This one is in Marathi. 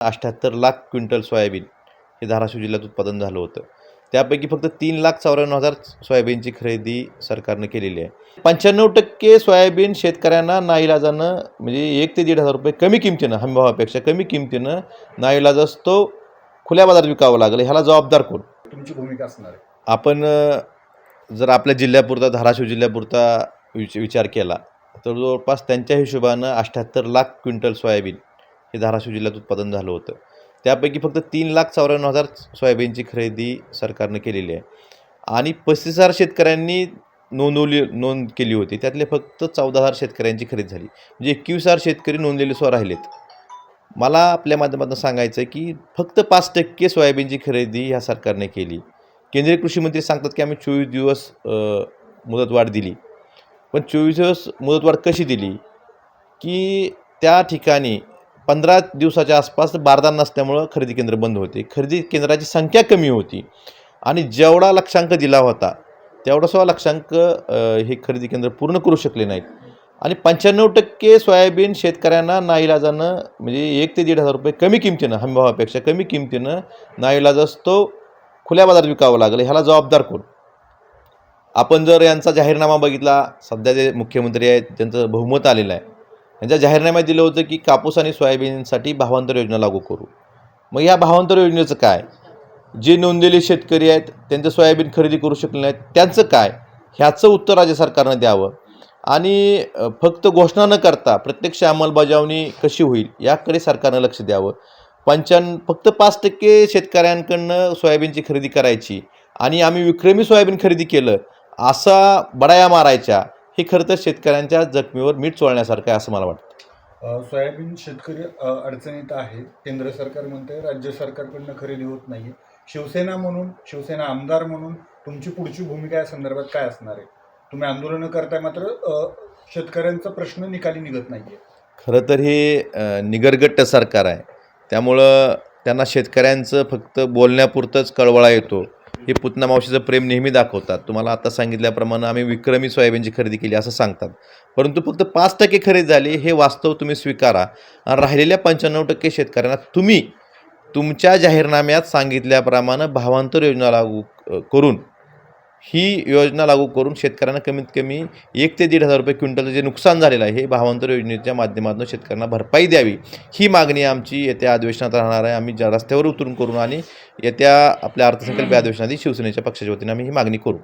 अठ्ठ्याहत्तर लाख क्विंटल सोयाबीन हे धाराशिव जिल्ह्यात उत्पादन झालं होतं. त्यापैकी फक्त तीन लाख चौऱ्याण्णव हजार सोयाबीनची खरेदी सरकारनं केलेली आहे. पंच्याण्णव टक्के सोयाबीन शेतकऱ्यांना नाईलाजानं म्हणजे एक ते दीड हजार रुपये कमी किमतीनं हमीभावापेक्षा कमी किमतीनं नाईलाजाच तो खुल्या बाजारात विकावं लागलं ह्याला जबाबदार कोण? तुमची भूमिका असणार आहे. आपण जर आपल्या जिल्ह्यापुरता धाराशिव जिल्ह्यापुरता विच विचार केला तर जवळपास त्यांच्या हिशोबानं अठ्ठ्याहत्तर लाख क्विंटल सोयाबीन हे धाराशिव जिल्ह्यात उत्पादन झालं होतं. त्यापैकी फक्त तीन लाख चौऱ्याण्णव हजार सोयाबीनची खरेदी सरकारनं केलेली आहे. आणि पस्तीस हजार शेतकऱ्यांनी नोंदवली नोंद केली होती. त्यातले फक्त चौदा हजार शेतकऱ्यांची खरेदी झाली. म्हणजे एकवीस हजार शेतकरी नोंदलेले स्व राहिलेत. मला आपल्या माध्यमातून सांगायचं आहे की फक्त पाच टक्के सोयाबीनची खरेदी ह्या सरकारने केली. केंद्रीय कृषी मंत्री सांगतात की आम्ही चोवीस दिवस मुदतवाढ दिली. पण चोवीस दिवस मुदतवाढ कशी दिली? की त्या ठिकाणी पंधरा दिवसाच्या आसपास बारदान नसल्यामुळं खरेदी केंद्र बंद होते. खरेदी केंद्राची संख्या कमी होती. आणि जेवढा लक्षांक दिला होता तेवढासा लक्षांक हे खरेदी केंद्र पूर्ण करू शकले नाहीत. आणि पंच्याण्णव टक्के सोयाबीन शेतकऱ्यांना नाईलाजानं म्हणजे एक ते दीड हजार रुपये कमी किमतीनं हमीभावापेक्षा कमी किमतीनं नाईलाजाच तो खुल्या बाजारात विकावं लागलं ह्याला जबाबदार कोण? आपण जर यांचा जाहीरनामा बघितला सध्या जे मुख्यमंत्री आहेत त्यांचं बहुमत आलेलं आहे. यांच्या जाहीरनाम्यात दिलं होतं की कापूस आणि सोयाबीनसाठी भावांतर योजना लागू करू. मग या भावांतर योजनेचं काय? जे नोंदलेले शेतकरी आहेत त्यांचं सोयाबीन खरेदी करू शकले नाहीत त्यांचं काय? ह्याचं उत्तर राज्य सरकारनं द्यावं. आणि फक्त घोषणा न करता प्रत्यक्ष अंमलबजावणी कशी होईल याकडे सरकारनं लक्ष द्यावं. पंच्याण्णव फक्त पाच टक्के शेतकऱ्यांकडनं सोयाबीनची खरेदी करायची आणि आम्ही विक्रमी सोयाबीन खरेदी केलं असा बडाया मारायच्या हे खरं तर शेतकऱ्यांच्या जखमीवर मीठ चोळण्यासारखं आहे असं मला वाटतं. सोयाबीन शेतकरी अडचणीत आहे. केंद्र सरकार म्हणते राज्य सरकारकडनं खरेदी होत नाही शिवसेना म्हणून शिवसेना आमदार म्हणून तुमची पुढची भूमिका या संदर्भात काय असणार आहे? तुम्ही आंदोलनं करताय मात्र शेतकऱ्यांचा प्रश्न निकाली निघत नाही आहे खरं तर हे निगरगट्ट सरकार आहे. त्यामुळं त्यांना शेतकऱ्यांचं फक्त बोलण्यापुरतंच कळवळा येतो. हे पुतना मावशीचं प्रेम नेहमी दाखवतात. तुम्हाला आता सांगितल्याप्रमाणे आम्ही विक्रमी सोयाबीनची खरेदी केली असं सांगतात. परंतु फक्त पाच टक्के खरेदी झाली हे वास्तव तुम्ही स्वीकारा. आणि राहिलेल्या पंच्याण्णव टक्के शेतकऱ्यांना तुम्ही तुमच्या जाहीरनाम्यात सांगितल्याप्रमाणे भावांतर योजना लागू करून ही योजना लागू करून शेतकऱ्यांना कमीत कमी एक ते दीड हजार रुपये क्विंटलचं जे नुकसान झालेलं आहे हे भावांतर योजनेच्या माध्यमातून शेतकऱ्यांना भरपाई द्यावी. ही मागणी आमची येत्या अधिवेशनात राहणार आहे. आम्ही ज्या रस्त्यावर उतरून करून आणि येत्या आपल्या अर्थसंकल्पीय अधिवेशनात शिवसेनेच्या पक्षाच्या वतीने आम्ही ही मागणी करू.